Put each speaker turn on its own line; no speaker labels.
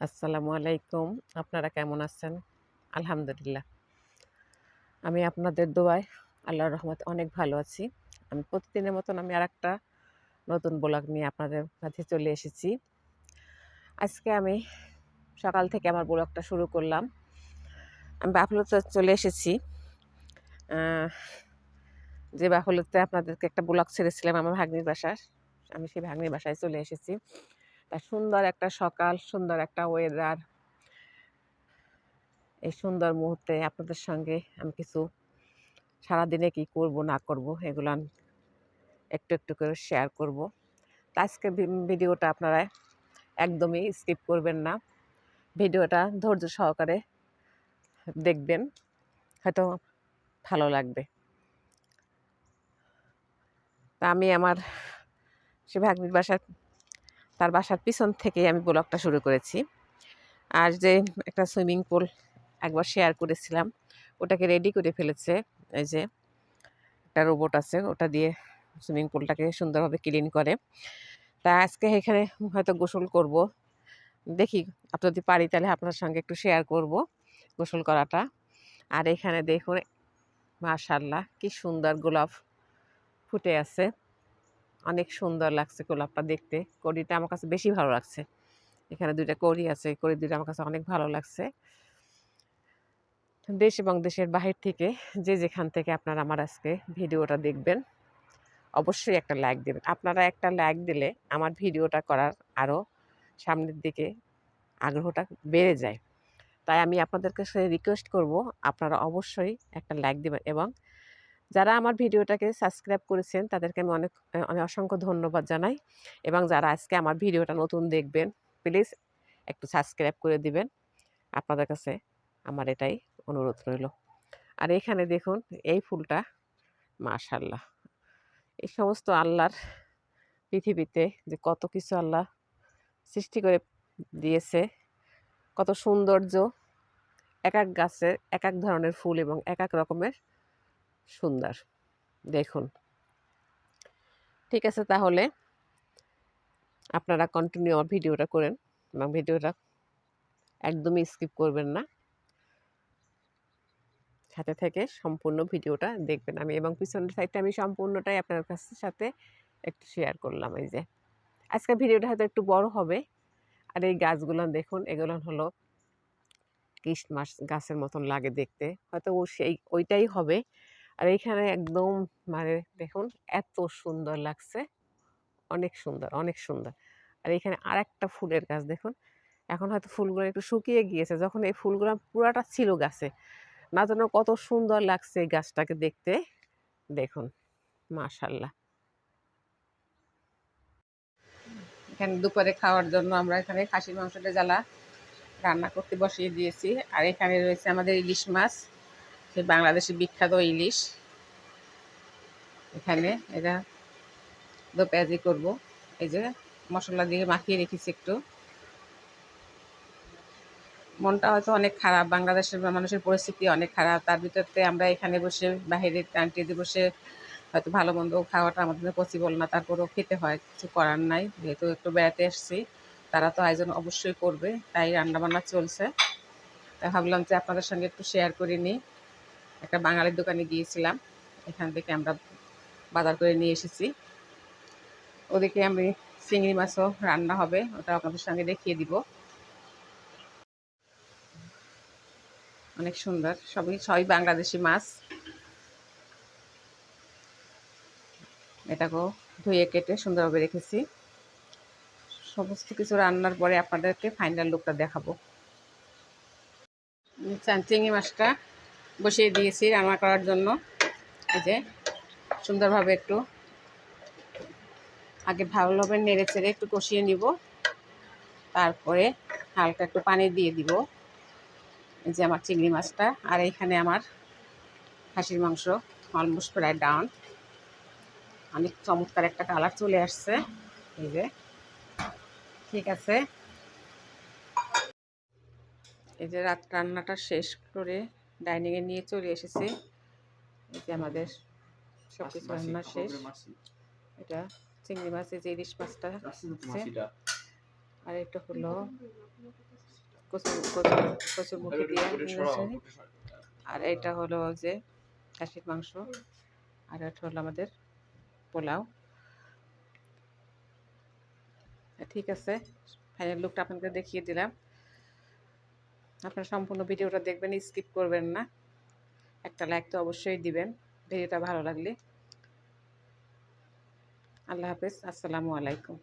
আসসালামু আলাইকুম। আপনারা কেমন আছেন? আলহামদুলিল্লাহ। আমি আপনাদের দোয়ায় আল্লাহর রহমতে অনেক ভালো আছি। আমি প্রতিদিনের মতন আমি আর একটা নতুন ব্লগ নিয়ে আপনাদের মাঝে চলে এসেছি। আজকে আমি সকাল থেকে আমার ব্লগটা শুরু করলাম। আমি বাফলতে চলে এসেছি। যে বাফলতে আপনাদেরকে একটা ব্লগ ছেড়েছিলাম আমার ভাগ্নির বাসার। আমি সেই ভাগ্নির বাসায় চলে এসেছি। তা সুন্দর একটা সকাল, সুন্দর একটা ওয়েদার এই সুন্দর মুহূর্তে আপনাদের সঙ্গে আমি কিছু সারাদিনে কি করব, না করব এগুলো একটু একটু করে শেয়ার করব। তা আজকে ভিডিওটা আপনারা একদমই স্কিপ করবেন না। ভিডিওটা ধৈর্য সহকারে দেখবেন, হয়তো ভালো লাগবে। তা আমি আমার সে ভাগ্নির বাসার তার বাসার পিছন থেকেই আমি ব্লগটা শুরু করেছি। আর যে একটা সুইমিং পুল একবার শেয়ার করেছিলাম, ওটাকে রেডি করে ফেলেছে। এই যে একটা রোবট আছে, ওটা দিয়ে সুইমিং পুলটাকে সুন্দরভাবে ক্লিন করে। তা আজকে এখানে হয়তো গোসল করব। দেখি যদি পারি তাহলে আপনার সঙ্গে একটু শেয়ার করব গোসল করাটা। আর এখানে দেখুন মাশাল্লাহ কি সুন্দর গোলাপ ফুটে আছে। অনেক সুন্দর লাগছে গোলাপটা দেখতে। কড়িটা আমার কাছে বেশি ভালো লাগছে। এখানে দুইটা কড়ি আছে কড়ি দুইটা আমার কাছে অনেক ভালো লাগছে। দেশ এবং দেশের বাহির থেকে যে যেখান থেকে আপনারা আমার আজকে ভিডিওটা দেখবেন, অবশ্যই একটা লাইক দেবেন। আপনারা একটা লাইক দিলে আমার ভিডিওটা করার আরও সামনের দিকে আগ্রহটা বেড়ে যায়। তাই আমি আপনাদের কাছে রিকোয়েস্ট করব, আপনারা অবশ্যই একটা লাইক দেবেন এবং যারা আমার ভিডিওটাকে সাবস্ক্রাইব করেছেন, তাদেরকে আমি অনেক অনেক অসংখ্য ধন্যবাদ জানাই এবং যারা আজকে আমার ভিডিওটা নতুন দেখবেন প্লিজ একটু সাবস্ক্রাইব করে দিবেন। আপনাদের কাছে আমার এটাই অনুরোধ রইল। আর এখানে দেখুন, এই ফুলটা মাশাল্লাহ এই সমস্ত আল্লাহর পৃথিবীতে যে কত কিছু আল্লাহ সৃষ্টি করে দিয়েছে, কত সৌন্দর্য এক এক গাছের এক এক ধরনের ফুল এবং এক এক রকমের সুন্দর। দেখুন। ঠিক আছে তাহলে আপনারা কন্টিনিউ আমার ভিডিওটা করেন এবং ভিডিওটা একদমই স্কিপ করবেন না। সাথে থেকে সম্পূর্ণ ভিডিওটা দেখবেন আমি এবং পিছনের সাইডটা আমি সম্পূর্ণটাই আপনার কাছে সাথে একটু শেয়ার করলাম এই যে। আজকে ভিডিওটা হয়তো একটু বড় হবে। আর এই গাছগুলো দেখুন, এগুলো হলো ক্রিসমাস গাছের মতন লাগে দেখতে। হয়তো ও সেই ওইটাই হবে। আর এইখানে একদম মানে দেখুন এত সুন্দর লাগছে। অনেক সুন্দর অনেক সুন্দর। আর এখানে আর একটা ফুলের গাছ দেখুন। এখন হয়তো ফুলগুলো একটু শুকিয়ে গিয়েছে। যখন এই ফুলগুলো পুরাটা ছিল গাছে, না যেন কত সুন্দর লাগছে এই গাছটাকে দেখতে। দেখুন, মাশাল্লাহ। এখানে দুপুরে খাওয়ার জন্য আমরা এখানে খাসির মাংসটা জ্বালা রান্না করতে বসিয়ে দিয়েছি। আর এখানে রয়েছে আমাদের ইলিশ মাছ। সেই বাংলাদেশি বিখ্যাত ইলিশ। এখানে এটা দো পেঁয়াজি করব। এই যে মশলা দিয়ে মাখিয়ে রেখেছি একটু। মনটা হয়তো অনেক খারাপ, বাংলাদেশের মানুষের পরিস্থিতি অনেক খারাপ। তার ভিতরতে আমরা এখানে বসে বাহিরের কান্ট্রিতে বসে হয়তো ভালো মন্দ খাওয়াটা আমাদের পসিবল না, তারপরেও খেতে হয়, কিছু করার নাই। যেহেতু একটু বেড়াতে এসেছি, তারা তো আয়োজন অবশ্যই করবে, তাই রান্নাবান্না চলছে। তাই ভাবলাম যে আপনাদের সঙ্গে একটু শেয়ার করে নিই। একটা বাঙালির দোকানে গিয়েছিলাম। এখান থেকে আমরা বাজার করে নিয়ে এসেছি। ওদেরকে আমি চিংড়ি মাছও রান্না হবে, ওটা আপনাদের সঙ্গে দেখিয়ে দিব। অনেক সুন্দর, সবই সবই বাংলাদেশি মাছ। এটাকেও ধুয়ে কেটে সুন্দরভাবে রেখেছি। সমস্ত কিছু রান্নার পরে আপনাদেরকে ফাইনাল লুকটা দেখাবো। চিংড়ি মাছটা। বসিয়ে দিয়েছি রান্না করার জন্য। এই যে, সুন্দরভাবে একটু আগে ভালোভাবে নেড়ে চেড়ে একটু কষিয়ে নিব। তারপরে হালকা একটু পানি দিয়ে দিব। এই যে আমার চিংড়ি মাছটা, আর এইখানে আমার খাসির মাংস অলমোস্ট প্রায় ডাউন অনেক চমৎকার একটা কালার চলে আসছে। এই যে, ঠিক আছে। এই যে রাত রান্নাটা শেষ করে ডাইনিংয়ে নিয়ে চলে এসেছি। এই যে আমাদের সব কিছু রান্না শেষ। এটা চিংড়ি মাছ এই যে ইলিশ মাছটা আর এটা হলো কচুর মুখি দিয়ে। আর এটা হলো যে খাসির মাংস। আর এটা হলো আমাদের পোলাও। ঠিক আছে ফাইনাল লুকটা আপনাদের দেখিয়ে দিলাম। আপনারা সম্পূর্ণ ভিডিওটা দেখবেন স্কিপ করবেন না। একটা লাইক তো অবশ্যই দিবেন, ভিডিওটা ভালো লাগলে। আল্লাহ হাফেজ, আসসালামু আলাইকুম।